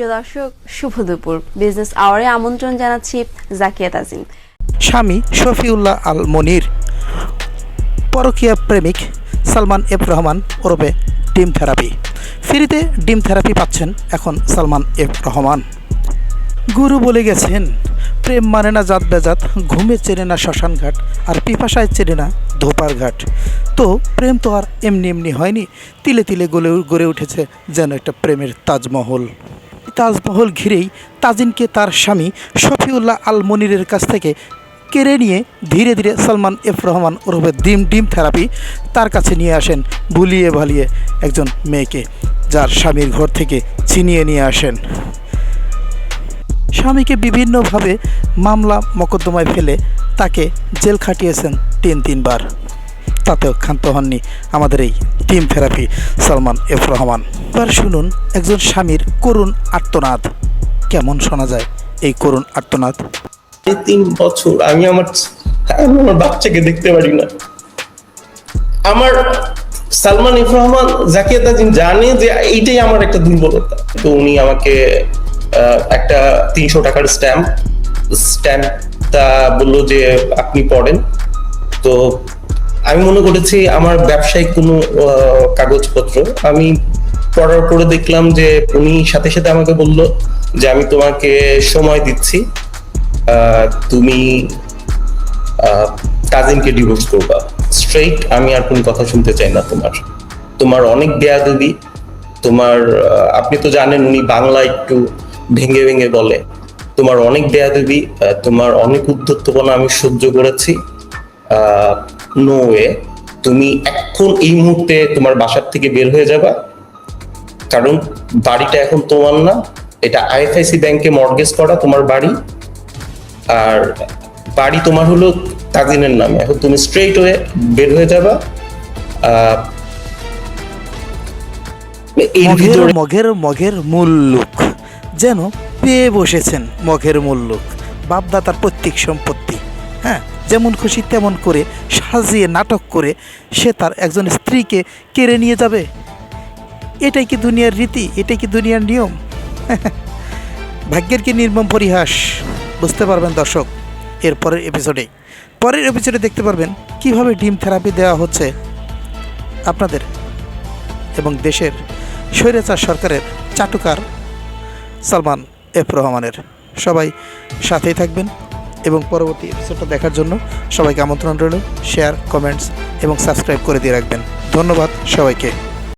প্রিয় দর্শক, শুভ দুপুর। বিজনেস আওয়ারে আমন্ত্রণ জানাচ্ছি জাকিয়া তাজিম। স্বামী শফিউল্লাহ আল মনির পরকীয়া প্রেমিক সালমান এফ রহমান ওরফে ডিম থেরাপি। ফ্রিতে ডিম থেরাপি পাচ্ছেন এখন সালমান এফ রহমান। গুরু বলে গেছেন, প্রেম মানে না জাত বেজাত, ঘুমে চেনে না শ্মশান ঘাট, আর পিপাসায় চেনে না ধোপার ঘাট। তো প্রেম তো আর এমনি এমনি হয়নি, তিলে তিলে গলে গড়ে উঠেছে যেন একটা প্রেমের তাজমহল। তাজমহল ঘিরেই তাজিনকে তার স্বামী শফিউল্লাহ আল মনিরের কাছ থেকে কেড়ে নিয়ে ধীরে ধীরে সালমান এফ রহমান ওরফে ডিম ডিম থেরাপি তার কাছে নিয়ে আসেন, ভুলিয়ে ভালিয়ে একজন মেয়েকে যার স্বামীর ঘর থেকে ছিনিয়ে নিয়ে আসেন। স্বামীকে বিভিন্নভাবে মামলা মকদ্দমায় ফেলে তাকে জেল খাটিয়েছেন তিন তিনবার। তাতেও ক্ষান্ত হননি আমাদের এই team therapy Salman F Rahman. এবার শুনুন একজন স্বামীর করুণ আর্তনাদ। কেমন শোনা যায় এই করুণ আর্তনাদ? তিন বছর আমি আমার আমার বাচ্চাকে দেখতে পারি না। আমার সালমান ইফ রহমান জাকিয়া তাজিম জানে যে এইটাই আমার একটা দুর্বলতা। তো উনি আমাকে একটা তিনশো টাকার স্ট্যাম্প, স্ট্যাম্পটা বলল যে আপনি পড়েন। তো আমি মনে করেছি আমার ব্যবসায়িক কোনো কাগজপত্র। আমি পড়ার পরে দেখলাম যে উনি সাথে সাথে আমাকে বলল যে আমি তোমাকে সময় দিচ্ছি তুমি কাজিনকে ডিভোর্স করবা। স্ট্রেইট আমি আর কোনো কথা শুনতে চাই না তোমার। তোমার অনেক বেয়াদবি, তোমার আপনি তো জানেন উনি বাংলা একটু ভেঙে ভেঙে বলে। তোমার অনেক বেয়াদবি তোমার অনেক উদ্ধত্তপনা আমি সহ্য করেছি। নো ওয়ে তুমি এখন এই মুহূর্তে তোমার বাসার থেকে বের হয়ে যাবা। কারণ বাড়িটা এখন তোমার না এটা আইএফআইসি ব্যাংকে মর্গেজ করা তোমার বাড়ি। আর বাড়ি তোমার হলো তাজিনের নামে। এখন তুমি স্ট্রেইট হয়ে বের হয়ে যাবা। এর ভিতরে মঘের মঘের মূল লোক। যেন পেয়ে বসেছেন মঘের মূল লোক। বাপদাতার প্রত্যেক সম্পত্তি হ্যাঁ? যেমন খুশি তেমন করে সাজিয়ে নাটক করে সে তার একজন স্ত্রীকে কেড়ে নিয়ে যাবে। এটাই কি দুনিয়ার রীতি? এটাই কি দুনিয়ার নিয়ম? ভাগ্যের কি নির্মম পরিহাস? বুঝতে পারবেন দর্শক, এর পরের এপিসোডে পরের এপিসোডে দেখতে পারবেন কীভাবে ডিম থেরাপি দেওয়া হচ্ছে আপনাদের এবং দেশের স্বৈরাচার সরকারের চাটুকার সালমান এফ রহমানের। সবাই সাথেই থাকবেন। এবং পরবর্তী এপিসোডটা দেখার জন্য সবাইকে আমন্ত্রণ রইল। শেয়ার কমেন্টস এবং সাবস্ক্রাইব করে দিয়ে রাখবেন। ধন্যবাদ সবাইকে।